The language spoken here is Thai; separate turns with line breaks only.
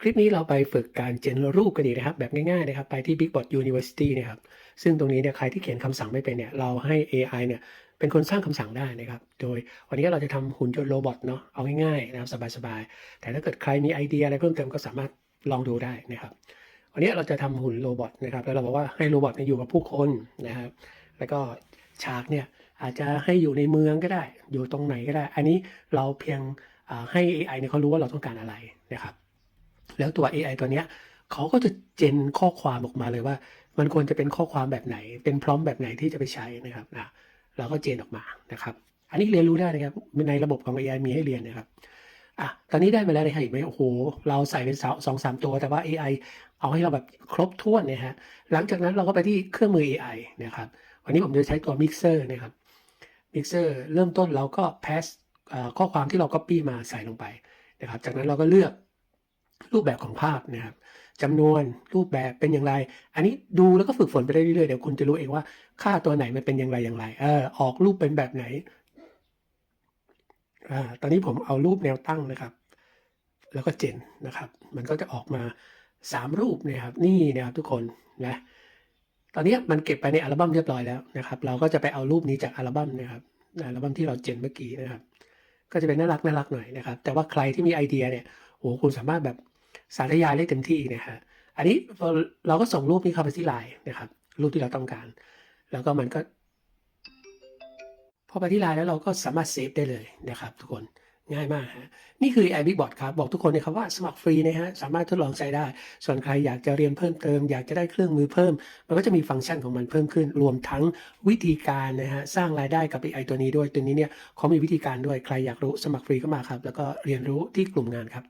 คลิปนี้เราไปฝึกการเจนรูปกันดีนะครับ แบบง่ายๆนะครับ ไปที่ Bigbot University นะครับ ซึ่งตรงนี้เนี่ยใครที่เขียนคำสั่งไม่เป็นเนี่ย เราให้ AI เนี่ยเป็นคนสร้างคำสั่งได้นะครับ โดยวันนี้เราจะทำหุ่นยนต์โรบอทเนาะ เอาง่ายๆนะครับสบายๆ แต่ถ้าเกิดใครมีไอเดียอะไรเพิ่มเติมก็สามารถลองดูได้นะครับ วันนี้เราจะทำหุ่นโรบอทนะครับ แล้วเราบอกว่าให้โรบอทเนี่ยอยู่กับผู้คนนะครับ แล้วก็ฉากเนี่ยอาจจะให้อยู่ในเมืองก็ได้ อยู่ตรงไหนก็ได้ อันนี้เราเพียงให้ AI เนี่ยเขารู้ว่าเราต้องการอะไรนะครับ แล้วตัว AI ตัวเนี้ยเขาก็จะเจนข้อความออกมาเลยว่า มันควรจะเป็นข้อความแบบไหน เป็นพร้อมแบบไหนที่จะไปใช้นะครับนะเราก็เจนออกมานะครับ อันนี้เรียนรู้ได้นะครับในระบบของ AI มีให้เรียนนะครับอะตอนนี้ได้มาแล้วนะครับเห็นไหมโอ้โห เราใส่เป็นสองสามตัว แต่ว่า AI เอาให้เราแบบครบถ้วนนะฮะหลังจากนั้นเราก็ไปที่เครื่องมือ AI นะครับวันนี้ผมจะใช้ตัว Mixer นะครับ Mixer เริ่มต้นเราก็ pass ข้อความที่เรา copy มาใส่ลงไปนะครับจากนั้นเราก็เลือก รูปแบบของภาพนะครับจำนวนรูปแบบเป็นอย่างไร อันนี้ดูแล้วก็ฝึกฝนไปได้เรื่อยๆเดี๋ยวคุณจะรู้เองว่าค่าตัวไหนมันเป็นอย่างไรอย่างไรเออออกรูปเป็นแบบไหนอ่าตอนนี้ผมเอารูปแนวตั้งนะครับ แล้วก็เจนนะครับ มันก็จะออกมาสามรูปนะครับ นี่นะครับทุกคนนะตอนนี้มันเก็บไปในอัลบั้มเรียบร้อยแล้วนะครับ เราก็จะไปเอารูปนี้จากอัลบั้มนะครับอัลบั้มที่เราเจนเมื่อกี้นะครับ ก็จะเป็นน่ารักน่ารักหน่อยนะครับ แต่ว่าใครที่มีไอเดียเนี่ย โอ้โหคุณสามารถแบบสาธยายได้เต็มที่นะฮะอันนี้เราก็ส่งรูปนี้เข้าไปที่ไลน์นะครับรูปที่เราต้องการ แล้วก็มันก็พอไปที่ไลน์แล้วเราก็สามารถเซฟได้เลยนะครับ ทุกคนง่ายมากฮะนี่คือ i b i b o t ครับ บอกทุกคนนะครับว่าสมัครฟรีนะฮะสามารถทดลองใช้ได้ ส่วนใครอยากจะเรียนเพิ่มเติม อยากจะได้เครื่องมือเพิ่ม มันก็จะมีฟังก์ชันของมันเพิ่มขึ้น รวมทั้งวิธีการนะฮะสร้างรายได้กับ AI ตัวนี้ด้วยตัวนี้เนี่ยเขามีวิธีการด้วยใครอยากรู้สมัครฟรีก็มาครับ แล้วก็เรียนรู้ที่กลุ่มงานครับ